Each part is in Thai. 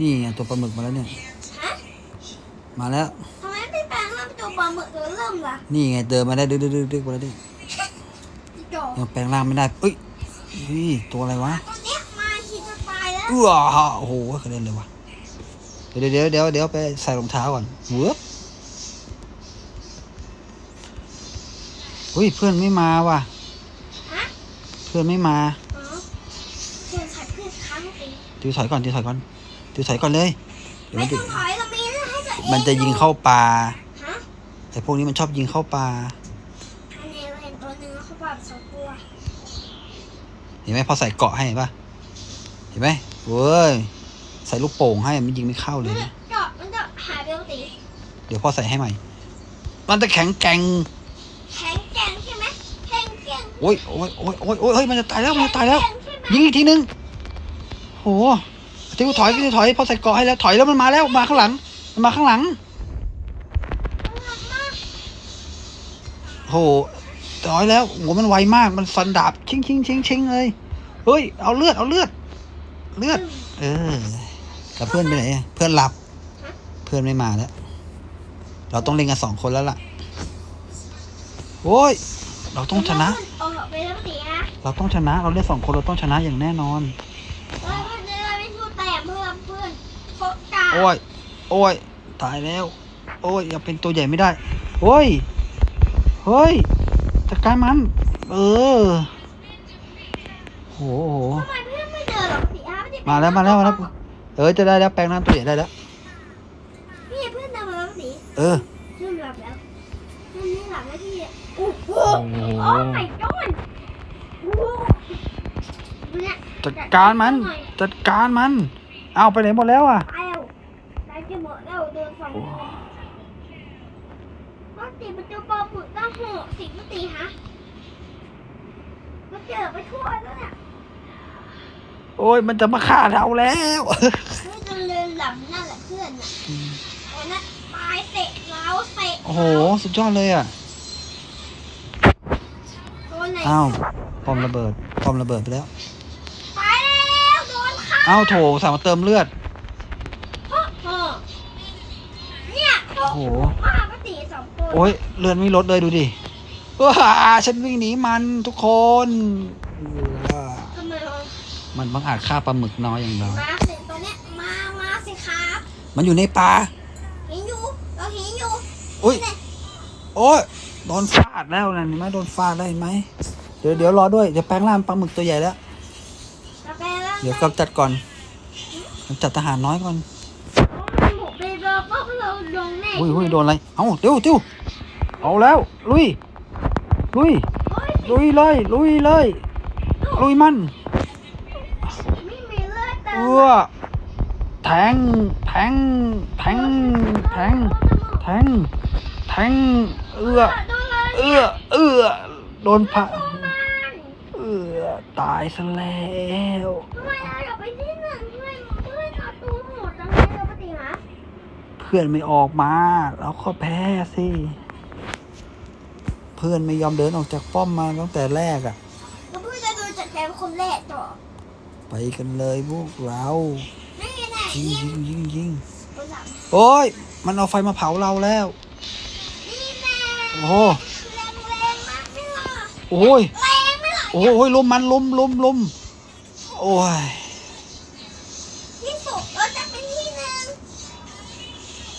นี่ไงตัวปลาหมึกมาแล้วเนี่ย ฮะมาแล้ว ทำไมไม่แปลงร่างเป็นตัวปลาหมึกตัวเริ่มล่ะนี่ไงเดินมาได้ดึกดึกดึกดึกมาแล้วดิจิโจยังแปลงร่างไม่ได้เอ้ยนี่ตัวอะไรวะตัวเนี้ยมาคิดจะตายแล้ว อื้อโอ้โหกระเด็นเลยวะเดี๋ยวเดี๋ยวเดี๋ยวเดี๋ยวไปใส่รองเท้าก่อนเวิร์บอุ้ยเพื่อนไม่มาว่ะ ฮะเพื่อนไม่มา อ๋อเพื่อนขัดเพื่อนค้างเองติวถอยก่อนติวถอยก่อน ติวถอยก่อนเลย เดี๋ยวไม่มันจะต้องถอยเรามีเรื่องให้ตัวเองมันจะยิงเข้าป่าฮะไอ้พวกนี้มันชอบยิงเข้าป่าอันนี้เราเห็นตัวหนึ่งแล้วเขาแบบสองตัวเห็นไหมพอใส่เกราะให้เห็นปะเห็นไหมเว้ยใส่ลูกโป่งให้มันยิงไม่เข้าเลยนะเจาะมันจะหายไปปกติเดี๋ยวพ่อใส่ให้ใหม่ มันจะแข็งแกร่งแข็งแกร่งใช่ไหมแข็งแกร่งโอ้ยโอ้ยโอ้ยโอ้ยโอ้ยเฮ้ยมันจะตายแล้วมันจะตายแล้วข็งใช่ไหมยิงอีกทีนึงโห ติวถอยติวถอยพอใส่เกราะให้แล้วถอยแล้วมันมาแล้วมาข้างหลัง มันมาข้างหลังโหถอยแล้วโหมันไวมากมันฟันดาบชิงชิงชิงชิงเลยเฮ้ยเอาเลือดเอาเลือด เลือด เออแล้วเพื่อนไปไหนอะเพื่อนหลับ เพื่อนไม่มาแล้ว เราต้องเล่นกันสองคนแล้วล่ะโอ้ยเราต้องชนะเออไปแล้วปกตินะเราต้องชนะ เราเล่นสองคนเราต้องชนะอย่างแน่นอน อ้ย โอ้ย ตายแล้ว โอ้ยยังเป็นตัวใหญ่ไม่ได้ โอ้ย เฮ้ยจัดการมัน เออ โหโหทำไมเพื่อนไม่เดินหรอปกติฮะไได้มาแล้วมาแล้วมาแล้วเออจะได้แล้วแปลงร่างตัวใหญ่ได้แล้ว พี่เพื่อนเดินมาแล้วปกติเออเพื่อนหลับแล้วเพื่อนไม่หลับแล้วพี่โอ้โหโอ้โห โอ้ my god โอ้โหเนี่ยจัดการมัน จัดการมัน เอาไปไหนหมดแล้วอะ ตายแล้วตายจะ หมดแล้วโดนฟันปกติมันเจอปลาหมึกตั้งหัวสิปกติฮะมันเจอไปทั่วแล้วเนี่ยโอ้ยมันจะมาฆ่าเราแล้วเพื่อนจะเดินหลับนั่นแหละเพื่อนน่ะโอ้นั่นตายเตะเราเตะโอ้โหสุดยอดเลยอะโดนไหนอ้าวปอมระเบิดปอมระเบิดไปแล้วตายแล้วโดนฆ่าอ้าวโถสามารถเติมเลือด โอ้โอ้โหโห ป้าปฏิสองตัวโอ้ยเลือดไม่ลดเลยดูดิว้าฉันวิ่งหนีมันทุกคนเออทำไมเรามันบังอาจฆ่าปลาหมึกน้อยอย่างเรามาสิตัวเนี้ยมามาสิครับมันอยู่ในป่าเห็นอยู่เราเห็นอยู่อุ้ยโอ้ยโดนฟาดแล้วนะเห็นไหมโดนฟาดได้วเห็นไหมเดี๋ยวเดี๋ยวรอด้วยเดี๋ยวแปลงร่างปลาหมึกตัวใหญ่แล้ว เราไปแล้วเดี๋ยวกำจัดก่อนกำจัดทหารน้อยก่อนหมูไปเบอร์ปั๊บเราลงแน่อุ้ยอุ้ยโดนอะไร เอ้าเดี๋ยวเดี๋ยวเอาแล้ว ลุย ลุยโอ้ยลุยเลย ลุยเลย ลุยมันไม่มีเลือดเติเอมอแทง แทง แทง แทง แทง แทง เอื้อโดนเลยเอื้อเอื้อโดนพระมันเอื้อตายซะแล้วทำไมเราอย่าไปที่หนึ่ง พื่อนไม่ออกมาแล้วก็แพ้สิ เพื่อนไม่ยอมเดินออกจากป้อมมาตั้งแต่แรกอะ่ะแล้วเพื่อนจะโดนจัดการเป็นคนแรกต่อ ไปกันเลยพวกเราไม่มีไหนยิงยิงยิงยิงยิงคนหลังโอ้ย มันเอาไฟมาเผาเราแล้วนี่แน่โอ้โหแรงแรงมากไม่หรอโอ้ยแรงไม่หรอโอ้ยลุมมันลุมลุมลุมโอ้ย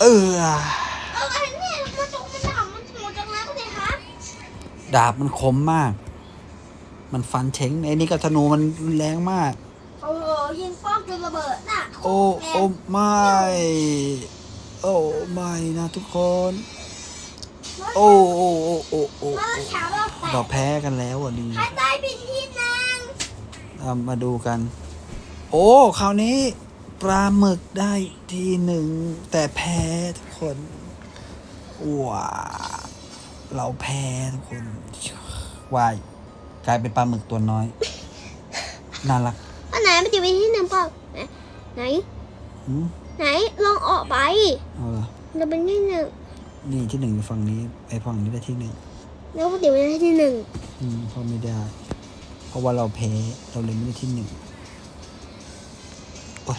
เออ เอาอันเนี่ยมันตกมันด่ามันโหดจังเลยปฏิหารดาบมันคมมาก มันฟันเช้งไอ้นี่ก็ธนูมันรุนแรงมาก โอ้โหยิงป้อมจนระเบิดน่ะโอ้โอ้ไม่ โอ้ไม่นะทุกคน โอ้โอ้โอ้โอ้โอ้มาเช้าเราแตเรากแพ้กันแล้วอะดีใครได้บินที่หนึ่งเอามาดูกัน โอ้คราวนี้ ปลาหมึกได้ทีหนึ่ง แต่แพ้ทุกคนว้าเราแพ้ทุกคนวายกลายเป็นปลาหมึกตัวน้อย น่ารักอันไหนมันจะเป็นที่หนึ่งเปล่าไหน หืมไหนลองออกไปเอาเหรอเราเป็นที่หนึ่งนี่ที่หนึ่งอยู่ฝั่งนี้ไอ้ฝั่งนี้ได้ที่หนึ่งแล้วปกติไม่ได้ที่หนึ่งอืมเพราะไม่ได้ เพราะว่าเราแพ้เราเลยไม่ได้ที่หนึ่งโอ๊ย